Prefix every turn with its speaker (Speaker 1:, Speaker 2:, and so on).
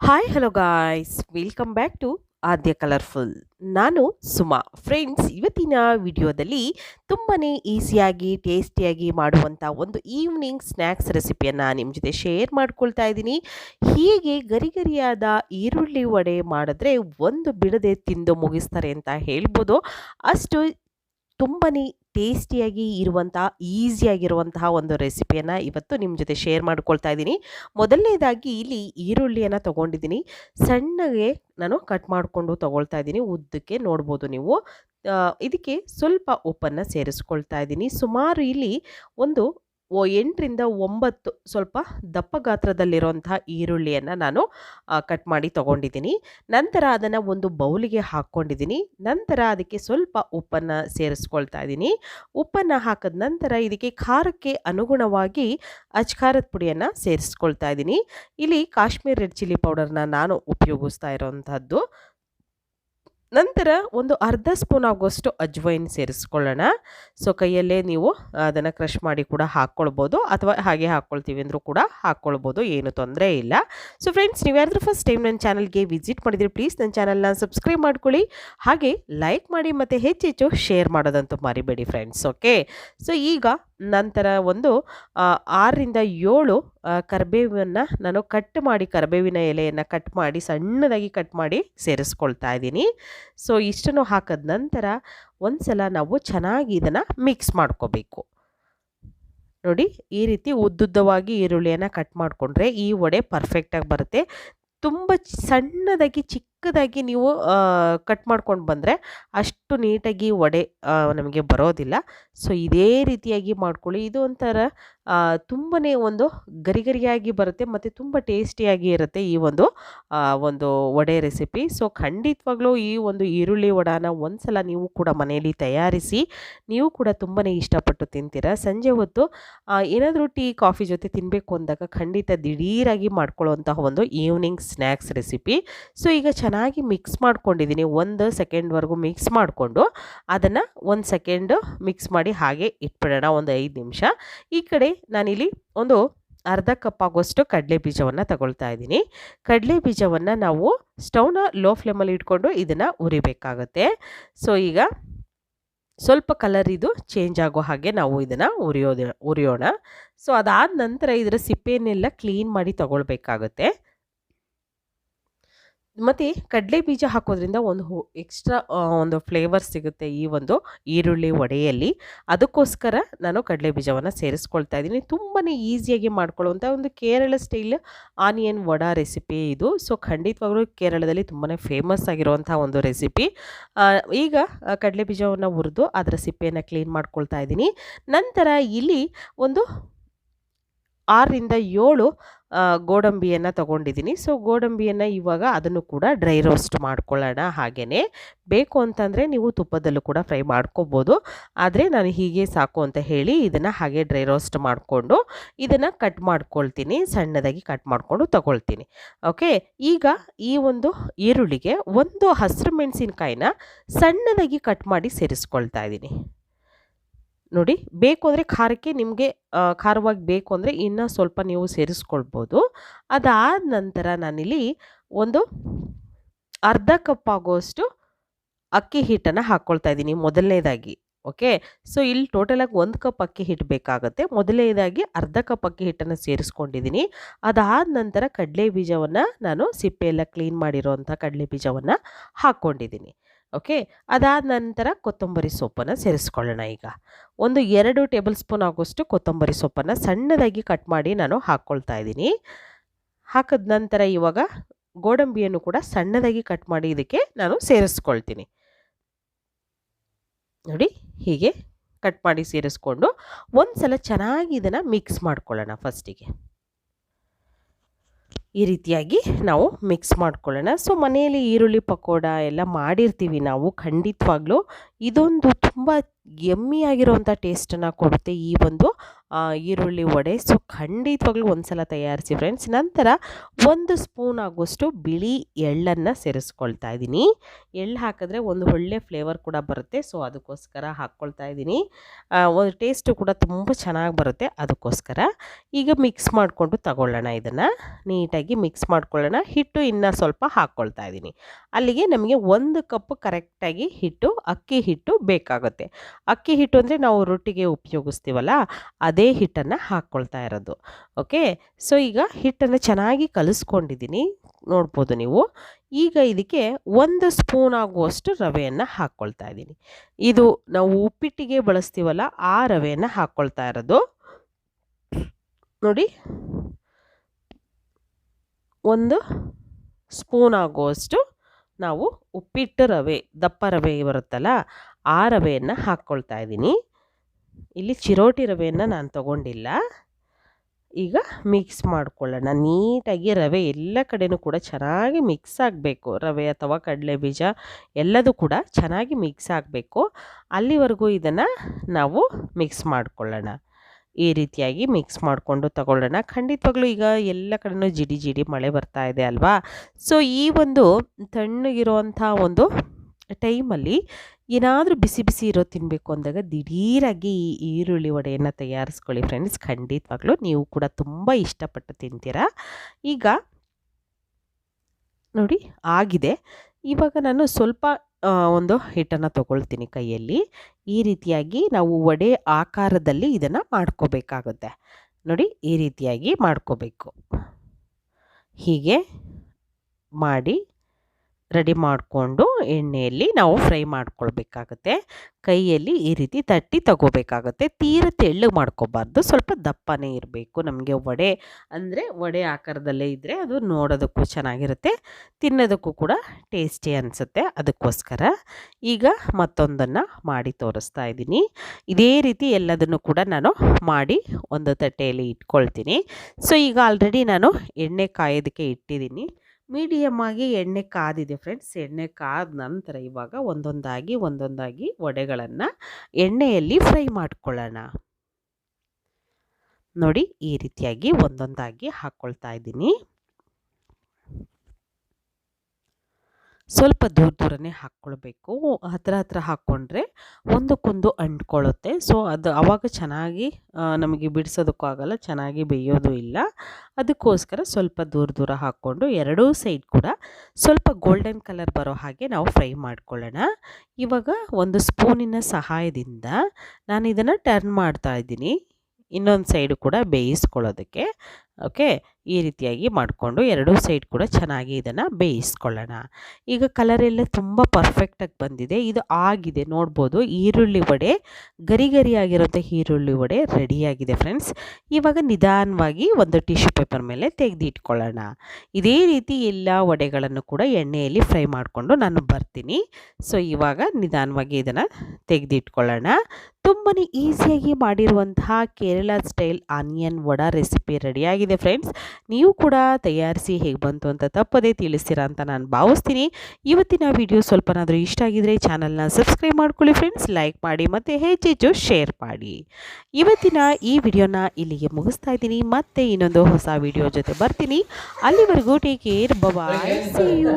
Speaker 1: Hi hello guys welcome back to Aadya colourful ನಾನು Suma. Friends ಇವತ್ತಿನ ವಿಡಿಯೋದಲ್ಲಿ ತುಂಬಾ ಈಸಿಯಾಗಿ ಟೇಸ್ಟಿಯಾಗಿ ಮಾಡುವಂಥ ಒಂದು ಈವ್ನಿಂಗ್ ಸ್ನ್ಯಾಕ್ಸ್ ರೆಸಿಪಿಯನ್ನು ನಿಮ್ಮ ಜೊತೆ ಶೇರ್ ಮಾಡ್ಕೊಳ್ತಾ ಇದ್ದೀನಿ. ಹೀಗೆ ಗರಿಗರಿಯಾದ ಈರುಳ್ಳಿ ವಡೆ ಮಾಡಿದ್ರೆ ಒಂದು ಬಿಡದೆ ತಿಂದು ಮುಗಿಸ್ತಾರೆ ಅಂತ ಹೇಳ್ಬೋದು. ಅಷ್ಟು ತುಂಬಾ ಟೇಸ್ಟಿಯಾಗಿ ಇರುವಂತಹ, ಈಸಿಯಾಗಿರುವಂತಹ ಒಂದು ರೆಸಿಪಿಯನ್ನು ಇವತ್ತು ನಿಮ್ಮ ಜೊತೆ ಶೇರ್ ಮಾಡ್ಕೊಳ್ತಾ ಇದ್ದೀನಿ. ಮೊದಲನೇದಾಗಿ ಇಲ್ಲಿ ಈರುಳ್ಳಿಯನ್ನು ತೊಗೊಂಡಿದ್ದೀನಿ. ಸಣ್ಣಗೆ ನಾನು ಕಟ್ ಮಾಡಿಕೊಂಡು ತೊಗೊಳ್ತಾ ಇದ್ದೀನಿ. ಉದ್ದಕ್ಕೆ ನೋಡ್ಬೋದು ನೀವು. ಇದಕ್ಕೆ ಸ್ವಲ್ಪ ಉಪ್ಪನ್ನು ಸೇರಿಸ್ಕೊಳ್ತಾ ಇದ್ದೀನಿ. ಸುಮಾರು ಇಲ್ಲಿ ಒಂದು ಓ ಎಂಟರಿಂದ ಒಂಬತ್ತು ಸ್ವಲ್ಪ ದಪ್ಪ ಗಾತ್ರದಲ್ಲಿರುವಂಥ ಈರುಳ್ಳಿಯನ್ನು ನಾನು ಕಟ್ ಮಾಡಿ ತೊಗೊಂಡಿದ್ದೀನಿ. ನಂತರ ಅದನ್ನು ಒಂದು ಬೌಲಿಗೆ ಹಾಕ್ಕೊಂಡಿದ್ದೀನಿ. ನಂತರ ಅದಕ್ಕೆ ಸ್ವಲ್ಪ ಉಪ್ಪನ್ನು ಸೇರಿಸ್ಕೊಳ್ತಾ ಇದ್ದೀನಿ. ಉಪ್ಪನ್ನು ಹಾಕಿದ ನಂತರ ಇದಕ್ಕೆ ಖಾರಕ್ಕೆ ಅನುಗುಣವಾಗಿ ಅಚ್ಕಾರದ ಪುಡಿಯನ್ನು ಸೇರಿಸ್ಕೊಳ್ತಾ ಇದ್ದೀನಿ. ಇಲ್ಲಿ ಕಾಶ್ಮೀರ್ ರೆಡ್ ಚಿಲ್ಲಿ ಪೌಡರ್ನ ನಾನು ಉಪಯೋಗಿಸ್ತಾ ಇರೋವಂಥದ್ದು ನಂತರ ಒಂದು ಅರ್ಧ ಸ್ಪೂನ್ ಆಗುವಷ್ಟು ಅಜ್ವೈನ್ ಸೇರಿಸ್ಕೊಳ್ಳೋಣ. ಸೊ ಕೈಯಲ್ಲೇ ನೀವು ಅದನ್ನು ಕ್ರಷ್ ಮಾಡಿ ಕೂಡ ಹಾಕ್ಕೊಳ್ಬೋದು ಅಥವಾ ಹಾಗೆ ಹಾಕ್ಕೊಳ್ತೀವಿ ಅಂದರೂ ಕೂಡ ಹಾಕ್ಕೊಳ್ಬೋದು, ಏನು ತೊಂದರೆ ಇಲ್ಲ. ಸೊ ಫ್ರೆಂಡ್ಸ್ ನೀವು ಯಾರಾದರೂ ಫಸ್ಟ್ ಟೈಮ್ ನನ್ನ ಚಾನಲ್ಗೆ ವಿಸಿಟ್ ಮಾಡಿದರೆ ಪ್ಲೀಸ್ ನನ್ನ ಚಾನಲ್ನ ಸಬ್ಸ್ಕ್ರೈಬ್ ಮಾಡ್ಕೊಳ್ಳಿ. ಹಾಗೆ ಲೈಕ್ ಮಾಡಿ ಮತ್ತು ಹೆಚ್ಚೆಚ್ಚು ಶೇರ್ ಮಾಡೋದಂತೂ ಮರಿಬೇಡಿ ಫ್ರೆಂಡ್ಸ್ ಓಕೆ ಸೊ ಈಗ ನಂತರ ಒಂದು ಆರರಿಂದ ಏಳು ಕರಿಬೇವನ್ನು ನಾನು ಕಟ್ ಮಾಡಿ, ಕರಿಬೇವಿನ ಎಲೆಯನ್ನು ಕಟ್ ಮಾಡಿ, ಸಣ್ಣದಾಗಿ ಕಟ್ ಮಾಡಿ ಸೇರಿಸ್ಕೊಳ್ತಾ ಇದ್ದೀನಿ. ಸೊ ಇಷ್ಟನ್ನು ಹಾಕಿದ ನಂತರ ಒಂದ್ಸಲ ನಾವು ಚೆನ್ನಾಗಿ ಇದನ್ನು ಮಿಕ್ಸ್ ಮಾಡ್ಕೋಬೇಕು. ನೋಡಿ, ಈ ರೀತಿ ಉದ್ದುದ್ದವಾಗಿ ಈರುಳ್ಳಿಯನ್ನು ಕಟ್ ಮಾಡಿಕೊಂಡ್ರೆ ಈ ವಡೆ ಪರ್ಫೆಕ್ಟಾಗಿ ಬರುತ್ತೆ. ತುಂಬ ಸಣ್ಣದಾಗಿ ಸಣ್ಣದಾಗಿ ಚಿಕ್ಕದಾಗಿ ನೀವು ಕಟ್ ಮಾಡ್ಕೊಂಡು ಬಂದರೆ ಅಷ್ಟು ನೀಟಾಗಿ ವಡೆ ನಮಗೆ ಬರೋದಿಲ್ಲ. ಸೊ, ಇದೇ ರೀತಿಯಾಗಿ ಮಾಡ್ಕೊಳ್ಳಿ. ಇದು ಒಂಥರ ತುಂಬಾ ಒಂದು ಗರಿಗರಿಯಾಗಿ ಬರುತ್ತೆ ಮತ್ತು ತುಂಬ ಟೇಸ್ಟಿಯಾಗಿ ಇರುತ್ತೆ ಈ ಒಂದು ಒಂದು ವಡೆ ರೆಸಿಪಿ. ಸೊ, ಖಂಡಿತವಾಗ್ಲೂ ಈ ಒಂದು ಈರುಳ್ಳಿ ವಡಾನ ಒಂದ್ಸಲ ನೀವು ಕೂಡ ಮನೆಯಲ್ಲಿ ತಯಾರಿಸಿ, ನೀವು ಕೂಡ ತುಂಬಾ ಇಷ್ಟಪಟ್ಟು ತಿಂತೀರ. ಸಂಜೆ ಹೊತ್ತು ಏನಾದರೂ ಟೀ, ಕಾಫಿ ಜೊತೆ ತಿನ್ನಬೇಕು ಅಂದಾಗ ಖಂಡಿತ ದಿಢೀರಾಗಿ ಮಾಡ್ಕೊಳ್ಳುವಂತಹ ಒಂದು ಈವ್ನಿಂಗ್ ಸ್ನ್ಯಾಕ್ಸ್ ರೆಸಿಪಿ. ಸೊ, ಈಗ ಚೆನ್ನಾಗಿ ಮಿಕ್ಸ್ ಮಾಡ್ಕೊಂಡಿದ್ದೀನಿ. ಒಂದು ಸೆಕೆಂಡ್ವರೆಗೂ ಮಿಕ್ಸ್ ಮಾಡಿಕೊಂಡು ಅದನ್ನು ಒಂದು ಸೆಕೆಂಡು ಮಿಕ್ಸ್ ಮಾಡಿ ಹಾಗೆ ಇಟ್ಬಿಡೋಣ, ಒಂದು ಐದು ನಿಮಿಷ. ಈ ಕಡೆ ನಾನಿಲ್ಲಿ ಒಂದು ಅರ್ಧ ಕಪ್ ಆಗೋಷ್ಟು ಕಡಲೆ ಬೀಜವನ್ನು ತಗೊಳ್ತಾ ಇದ್ದೀನಿ. ಕಡಲೆ ಬೀಜವನ್ನು ನಾವು ಸ್ಟವ್ನ ಲೋ ಫ್ಲೇಮಲ್ಲಿ ಇಟ್ಕೊಂಡು ಇದನ್ನು ಉರಿಬೇಕಾಗುತ್ತೆ. ಸೊ ಈಗ ಸ್ವಲ್ಪ ಕಲರ್ ಇದು ಚೇಂಜ್ ಆಗೋ ಹಾಗೆ ನಾವು ಇದನ್ನು ಉರಿಯೋದ, ಉರಿಯೋಣ. ಸೊ ಅದಾದ ನಂತರ ಇದರ ಸಿಪ್ಪೆಯನ್ನೆಲ್ಲ ಕ್ಲೀನ್ ಮಾಡಿ ತಗೊಳ್ಬೇಕಾಗತ್ತೆ. ಮತ್ತು ಕಡಲೆ ಬೀಜ ಹಾಕೋದ್ರಿಂದ ಒಂದು ಎಕ್ಸ್ಟ್ರಾ ಒಂದು ಫ್ಲೇವರ್ ಸಿಗುತ್ತೆ ಈ ಒಂದು ಈರುಳ್ಳಿ ವಡೆಯಲ್ಲಿ. ಅದಕ್ಕೋಸ್ಕರ ನಾನು ಕಡಲೆ ಬೀಜವನ್ನು ಸೇರಿಸ್ಕೊಳ್ತಾ ಇದ್ದೀನಿ. ತುಂಬಾ ಈಸಿಯಾಗಿ ಮಾಡ್ಕೊಳ್ಳುವಂಥ ಒಂದು Kerala style onion vada recipe ಇದು. ಸೊ ಖಂಡಿತವಾಗ್ಲೂ ಕೇರಳದಲ್ಲಿ ತುಂಬಾ ಫೇಮಸ್ ಆಗಿರುವಂಥ ಒಂದು ರೆಸಿಪಿ ಈಗ ಕಡಲೆ ಬೀಜವನ್ನು ಹುರಿದು ಅದರ ಸಿಪ್ಪೆಯನ್ನು ಕ್ಲೀನ್ ಮಾಡ್ಕೊಳ್ತಾ ಇದ್ದೀನಿ. ನಂತರ ಇಲ್ಲಿ ಒಂದು ಆರರಿಂದ ಏಳು ಗೋಡಂಬಿಯನ್ನು ತಗೊಂಡಿದ್ದೀನಿ ಸೊ, ಗೋಡಂಬಿಯನ್ನು ಇವಾಗ ಅದನ್ನು ಕೂಡ ಡ್ರೈ ರೋಸ್ಟ್ ಮಾಡ್ಕೊಳ್ಳೋಣ ಹಾಗೆಯೇ ಬೇಕು ಅಂತಂದರೆ ನೀವು ತುಪ್ಪದಲ್ಲೂ ಕೂಡ ಫ್ರೈ ಮಾಡ್ಕೋಬೋದು. ಆದರೆ ನಾನು ಹೀಗೆ ಸಾಕು ಅಂತ ಹೇಳಿ ಇದನ್ನು ಹಾಗೆ ಡ್ರೈ ರೋಸ್ಟ್ ಮಾಡಿಕೊಂಡು ಇದನ್ನು ಕಟ್ ಮಾಡ್ಕೊಳ್ತೀನಿ. ಸಣ್ಣದಾಗಿ ಕಟ್ ಮಾಡಿಕೊಂಡು ತಗೊಳ್ತೀನಿ. ಓಕೆ? ಈಗ ಈ ಒಂದು ಈರುಳ್ಳಿಗೆ ಒಂದು ಹಸಿರು ಮೆಣಸಿನಕಾಯಿನ ಸಣ್ಣದಾಗಿ ಕಟ್ ಮಾಡಿ ಸೇರಿಸ್ಕೊಳ್ತಾ ಇದ್ದೀನಿ. ನೋಡಿ, ಬೇಕು ಅಂದರೆ ಖಾರಕ್ಕೆ ನಿಮಗೆ ಖಾರವಾಗಿ ಬೇಕು ಅಂದರೆ ಇನ್ನೂ ಸ್ವಲ್ಪ ನೀವು ಸೇರಿಸ್ಕೊಳ್ಬೋದು. ಅದಾದ ನಂತರ ನಾನಿಲ್ಲಿ ಒಂದು ಅರ್ಧ ಕಪ್ ಆಗುವಷ್ಟು ಅಕ್ಕಿ ಹಿಟ್ಟನ್ನು ಹಾಕ್ಕೊಳ್ತಾ ಇದ್ದೀನಿ ಮೊದಲನೇದಾಗಿ, ಓಕೆ? ಸೊ, ಇಲ್ಲಿ ಟೋಟಲಾಗಿ ಒಂದು ಕಪ್ ಅಕ್ಕಿ ಹಿಟ್ಟು ಬೇಕಾಗುತ್ತೆ. ಮೊದಲನೇದಾಗಿ ಅರ್ಧ ಕಪ್ ಅಕ್ಕಿ ಹಿಟ್ಟನ್ನು ಸೇರಿಸ್ಕೊಂಡಿದ್ದೀನಿ. ಅದಾದ ನಂತರ ಕಡಲೆ ಬೀಜವನ್ನು ನಾನು ಸಿಪ್ಪೆ ಎಲ್ಲ ಕ್ಲೀನ್ ಮಾಡಿರೋವಂಥ ಕಡಲೆ ಬೀಜವನ್ನು ಹಾಕ್ಕೊಂಡಿದ್ದೀನಿ ಓಕೆ? ಅದಾದ ನಂತರ ಕೊತ್ತಂಬರಿ ಸೊಪ್ಪನ್ನು ಸೇರಿಸ್ಕೊಳ್ಳೋಣ ಈಗ. ಒಂದು ಎರಡು ಟೇಬಲ್ ಸ್ಪೂನ್ ಆಗೋಷ್ಟು ಕೊತ್ತಂಬರಿ ಸೊಪ್ಪನ್ನು ಸಣ್ಣದಾಗಿ ಕಟ್ ಮಾಡಿ ನಾನು ಹಾಕ್ಕೊಳ್ತಾ ಇದ್ದೀನಿ. ಹಾಕಿದ ನಂತರ ಇವಾಗ ಗೋಡಂಬಿಯನ್ನು ಕೂಡ ಸಣ್ಣದಾಗಿ ಕಟ್ ಮಾಡಿ ಇದಕ್ಕೆ ನಾನು ಸೇರಿಸ್ಕೊಳ್ತೀನಿ. ನೋಡಿ, ಹೀಗೆ ಕಟ್ ಮಾಡಿ ಸೇರಿಸ್ಕೊಂಡು ಒಂದು ಸಲ ಚೆನ್ನಾಗಿ ಇದನ್ನು ಮಿಕ್ಸ್ ಮಾಡ್ಕೊಳ್ಳೋಣ ಫಸ್ಟಿಗೆ ಈ ರೀತಿಯಾಗಿ ನಾವು ಮಿಕ್ಸ್ ಮಾಡ್ಕೊಳ್ಳೋಣ. ಸೊ ಮನೆಯಲ್ಲಿ ಈರುಳ್ಳಿ ಪಕೋಡ ಎಲ್ಲ ಮಾಡಿರ್ತೀವಿ ನಾವು, ಖಂಡಿತವಾಗ್ಲೂ. ಇದೊಂದು ತುಂಬ ಎಮ್ಮಿಯಾಗಿರುವಂಥ ಟೇಸ್ಟನ್ನು ಕೊಡುತ್ತೆ ಈ ಒಂದು ಈರುಳ್ಳಿ ವಡೆ. ಸೊ ಖಂಡಿತವಾಗ್ಲೂ ಒಂದ್ಸಲ ತಯಾರಿಸಿ ಫ್ರೆಂಡ್ಸ್ ನಂತರ ಒಂದು ಸ್ಪೂನ್ ಆಗುವಷ್ಟು ಬಿಳಿ ಎಳ್ಳನ್ನು ಸೇರಿಸ್ಕೊಳ್ತಾ ಇದ್ದೀನಿ. ಎಳ್ಳು ಹಾಕಿದ್ರೆ ಒಂದು ಒಳ್ಳೆ ಫ್ಲೇವರ್ ಕೂಡ ಬರುತ್ತೆ. ಸೊ ಅದಕ್ಕೋಸ್ಕರ ಹಾಕ್ಕೊಳ್ತಾ ಇದ್ದೀನಿ. ಒಂದು ಟೇಸ್ಟು ಕೂಡ ತುಂಬ ಚೆನ್ನಾಗಿ ಬರುತ್ತೆ. ಅದಕ್ಕೋಸ್ಕರ ಈಗ ಮಿಕ್ಸ್ ಮಾಡಿಕೊಂಡು ತಗೊಳ್ಳೋಣ ಇದನ್ನು. ನೀಟಾಗಿ ಮಿಕ್ಸ್ ಮಾಡ್ಕೊಳ್ಳೋಣ. ಹಿಟ್ಟು ಇನ್ನೂ ಸ್ವಲ್ಪ ಹಾಕ್ಕೊಳ್ತಾ ಇದ್ದೀನಿ. ಅಲ್ಲಿಗೆ ನಮಗೆ ಒಂದು ಕಪ್ ಕರೆಕ್ಟಾಗಿ ಹಿಟ್ಟು, ಅಕ್ಕಿ ಹಿಟ್ಟು ಬೇಕಾಗುತ್ತೆ. ಅಕ್ಕಿ ಹಿಟ್ಟು ಅಂದರೆ ನಾವು ರೊಟ್ಟಿಗೆ ಉಪಯೋಗಿಸ್ತೀವಲ್ಲ, ಅದೇ ಹಿಟ್ಟನ್ನು ಹಾಕ್ಕೊಳ್ತಾ ಇರೋದು. ಓಕೆ ಸೊ ಈಗ ಹಿಟ್ಟನ್ನು ಚೆನ್ನಾಗಿ ಕಲಿಸ್ಕೊಂಡಿದ್ದೀನಿ ನೋಡ್ಬೋದು ನೀವು. ಈಗ ಇದಕ್ಕೆ ಒಂದು ಸ್ಪೂನ್ ಆಗುವಷ್ಟು ರವೆಯನ್ನು ಹಾಕ್ಕೊಳ್ತಾ ಇದ್ದೀನಿ ಇದು ನಾವು ಉಪ್ಪಿಟ್ಟಿಗೆ ಬಳಸ್ತೀವಲ್ಲ, ಆ ರವೆಯನ್ನು ಹಾಕ್ಕೊಳ್ತಾ ಇರೋದು. ನೋಡಿ. ಒಂದು ಸ್ಪೂನ್ ಆಗುವಷ್ಟು ನಾವು ಉಪ್ಪಿಟ್ಟು ರವೆ, ದಪ್ಪ ರವೆ ಬರುತ್ತಲ್ಲ, ಆ ರವೆಯನ್ನು ಹಾಕ್ಕೊಳ್ತಾ ಇದ್ದೀನಿ ಇಲ್ಲಿ ಚಿರೋಟಿ ರವೆಯನ್ನು ನಾನು ತಗೊಂಡಿಲ್ಲ. ಈಗ ಮಿಕ್ಸ್ ಮಾಡ್ಕೊಳ್ಳೋಣ. ನೀಟಾಗಿ ರವೆ ಎಲ್ಲ ಕಡೆನೂ ಕೂಡ ಚೆನ್ನಾಗಿ ಮಿಕ್ಸ್ ಆಗಬೇಕು. ರವೆ ಅಥವಾ ಕಡಲೆ ಬೀಜ ಎಲ್ಲದೂ ಕೂಡ ಚೆನ್ನಾಗಿ ಮಿಕ್ಸ್ ಆಗಬೇಕು. ಅಲ್ಲಿವರೆಗೂ ಇದನ್ನು ನಾವು ಮಿಕ್ಸ್ ಮಾಡ್ಕೊಳ್ಳೋಣ. ಈ ರೀತಿಯಾಗಿ ಮಿಕ್ಸ್ ಮಾಡಿಕೊಂಡು ತಗೊಳ್ಳೋಣ. ಖಂಡಿತವಾಗ್ಲೂ ಈಗ ಎಲ್ಲ ಕಡೆನೂ ಜಿಡಿ ಜಿಡಿ ಮಳೆ ಬರ್ತಾ ಇದೆ ಅಲ್ವಾ? ಸೊ ಈ ಒಂದು ತಣ್ಣಗಿರುವಂಥ ಒಂದು ಟೈಮಲ್ಲಿ ಏನಾದರೂ ಬಿಸಿ ಬಿಸಿ ಇರೋ ತಿನ್ನಬೇಕು ಅಂದಾಗ ದಿಢೀರಾಗಿ ಈ ಈರುಳ್ಳಿ ವಡೆಯನ್ನು ತಯಾರಿಸ್ಕೊಳ್ಳಿ ಫ್ರೆಂಡ್ಸ್ ಖಂಡಿತವಾಗ್ಲೂ ನೀವು ಕೂಡ ತುಂಬ ಇಷ್ಟಪಟ್ಟು ತಿಂತೀರಾ. ಈಗ ನೋಡಿ ಆಗಿದೆ. ಇವಾಗ ನಾನು ಸ್ವಲ್ಪ ಒಂದು ಹಿಟ್ಟನ್ನು ತಗೊಳ್ತೀನಿ ಕೈಯಲ್ಲಿ. ಈ ರೀತಿಯಾಗಿ ನಾವು ವಡೆ ಆಕಾರದಲ್ಲಿ ಇದನ್ನು ಮಾಡ್ಕೋಬೇಕಾಗುತ್ತೆ. ನೋಡಿ ಈ ರೀತಿಯಾಗಿ ಮಾಡ್ಕೋಬೇಕು. ಹೀಗೆ ಮಾಡಿ ರೆಡಿ ಮಾಡಿಕೊಂಡು ಎಣ್ಣೆಯಲ್ಲಿ ನಾವು ಫ್ರೈ ಮಾಡ್ಕೊಳ್ಬೇಕಾಗತ್ತೆ. ಕೈಯಲ್ಲಿ ಈ ರೀತಿ ತಟ್ಟಿ ತಗೋಬೇಕಾಗುತ್ತೆ. ತೀರ ತೆಳ್ಳಗೆ ಮಾಡ್ಕೋಬಾರ್ದು. ಸ್ವಲ್ಪ ದಪ್ಪನೇ ಇರಬೇಕು ನಮಗೆ ವಡೆ. ಅಂದರೆ ವಡೆ ಆಕಾರದಲ್ಲೇ ಇದ್ದರೆ ಅದು ನೋಡೋದಕ್ಕೂ ಚೆನ್ನಾಗಿರುತ್ತೆ. ತಿನ್ನೋದಕ್ಕೂ ಕೂಡ ಟೇಸ್ಟಿ ಅನಿಸುತ್ತೆ ಅದಕ್ಕೋಸ್ಕರ. ಈಗ ಮತ್ತೊಂದನ್ನು ಮಾಡಿ ತೋರಿಸ್ತಾ ಇದ್ದೀನಿ. ಇದೇ ರೀತಿ ಎಲ್ಲದನ್ನು ಕೂಡ ನಾನು ಮಾಡಿ ಒಂದು ತಟ್ಟೆಯಲ್ಲಿ ಇಟ್ಕೊಳ್ತೀನಿ. ಸೊ, ಈಗ ಆಲ್ರೆಡಿ ನಾನು ಎಣ್ಣೆ ಕಾಯೋದಕ್ಕೆ ಇಟ್ಟಿದ್ದೀನಿ. ಮೀಡಿಯಮ್ ಆಗಿ ಎಣ್ಣೆ ಕಾದಿದೆ ಫ್ರೆಂಡ್ಸ್. ಎಣ್ಣೆ ಕಾದ ನಂತರ ಇವಾಗ ಒಂದೊಂದಾಗಿ ಒಂದೊಂದಾಗಿ ವಡೆಗಳನ್ನು ಎಣ್ಣೆಯಲ್ಲಿ ಫ್ರೈ ಮಾಡ್ಕೊಳ್ಳೋಣ. ನೋಡಿ ಈ ರೀತಿಯಾಗಿ ಒಂದೊಂದಾಗಿ ಹಾಕ್ಕೊಳ್ತಾ ಇದ್ದೀನಿ. ಸ್ವಲ್ಪ ದೂರ ದೂರನೇ ಹಾಕ್ಕೊಳ್ಬೇಕು. ಹತ್ರ ಹತ್ರ ಹಾಕ್ಕೊಂಡ್ರೆ ಒಂದಕ್ಕೊಂದು ಅಂಟ್ಕೊಳ್ಳುತ್ತೆ ಸೊ, ಅದು ಆವಾಗ ಚೆನ್ನಾಗಿ ನಮಗೆ ಬಿಡಿಸೋದಕ್ಕೂ ಆಗಲ್ಲ, ಚೆನ್ನಾಗಿ ಬೇಯೋದು ಇಲ್ಲ. ಅದಕ್ಕೋಸ್ಕರ ಸ್ವಲ್ಪ ದೂರ ದೂರ ಹಾಕ್ಕೊಂಡು ಎರಡೂ ಸೈಡ್ ಕೂಡ ಸ್ವಲ್ಪ ಗೋಲ್ಡನ್ ಕಲರ್ ಬರೋ ಹಾಗೆ ನಾವು ಫ್ರೈ ಮಾಡ್ಕೊಳ್ಳೋಣ. ಇವಾಗ ಒಂದು ಸ್ಪೂನಿನ ಸಹಾಯದಿಂದ ನಾನು ಇದನ್ನು ಟರ್ನ್ ಮಾಡ್ತಾ ಇದ್ದೀನಿ. ಇನ್ನೊಂದು ಸೈಡು ಕೂಡ ಬೇಯಿಸ್ಕೊಳ್ಳೋದಕ್ಕೆ. ಓಕೆ, ಈ ರೀತಿಯಾಗಿ ಮಾಡಿಕೊಂಡು ಎರಡೂ ಸೈಡ್ ಕೂಡ ಚೆನ್ನಾಗಿ ಇದನ್ನು ಬೇಯಿಸ್ಕೊಳ್ಳೋಣ. ಈಗ ಕಲರ್ ಎಲ್ಲ ತುಂಬ ಪರ್ಫೆಕ್ಟಾಗಿ ಬಂದಿದೆ. ಇದು ಆಗಿದೆ, ನೋಡ್ಬೋದು. ಈರುಳ್ಳಿ ವಡೆ ಗರಿ ಗರಿಯಾಗಿರೋಂಥ ಈರುಳ್ಳಿ ವಡೆ ರೆಡಿಯಾಗಿದೆ ಫ್ರೆಂಡ್ಸ್ ಇವಾಗ ನಿಧಾನವಾಗಿ ಒಂದು ಟಿಶ್ಯೂ ಪೇಪರ್ ಮೇಲೆ ತೆಗೆದಿಟ್ಕೊಳ್ಳೋಣ. ಇದೇ ರೀತಿ ಎಲ್ಲ ವಡೆಗಳನ್ನು ಕೂಡ ಎಣ್ಣೆಯಲ್ಲಿ ಫ್ರೈ ಮಾಡಿಕೊಂಡು ನಾನು ಬರ್ತೀನಿ. ಸೊ ಇವಾಗ ನಿಧಾನವಾಗಿ ಇದನ್ನು ತೆಗೆದಿಟ್ಕೊಳ್ಳೋಣ. ತುಂಬಾ ಈಸಿಯಾಗಿ ಮಾಡಿರುವಂತಹ Kerala style onion vada recipe ರೆಡಿಯಾಗಿದೆ ಫ್ರೆಂಡ್ಸ್ ನೀವು ಕೂಡ ತಯಾರಿಸಿ ಹೇಗೆ ಬಂತು ಅಂತ ತಪ್ಪದೇ ತಿಳಿಸ್ತೀರಾ ಅಂತ ನಾನು ಭಾವಿಸ್ತೀನಿ. ಇವತ್ತಿನ ವಿಡಿಯೋ ಸ್ವಲ್ಪನಾದರೂ ಇಷ್ಟ ಆಗಿದ್ರೆ ಚಾನಲ್ನ ಸಬ್ಸ್ಕ್ರೈಬ್ ಮಾಡ್ಕೊಳ್ಳಿ ಫ್ರೆಂಡ್ಸ್ ಲೈಕ್ ಮಾಡಿ ಮತ್ತು ಹೆಚ್ಚೆಚ್ಚು ಶೇರ್ ಮಾಡಿ. ಇವತ್ತಿನ ಈ ವಿಡಿಯೋನ ಇಲ್ಲಿಗೆ ಮುಗಿಸ್ತಾ ಇದ್ದೀನಿ. ಮತ್ತೆ ಇನ್ನೊಂದು ಹೊಸ ವಿಡಿಯೋ ಜೊತೆ ಬರ್ತೀನಿ. ಅಲ್ಲಿವರೆಗೂ ಟೇಕ್ ಕೇರ್ ಯು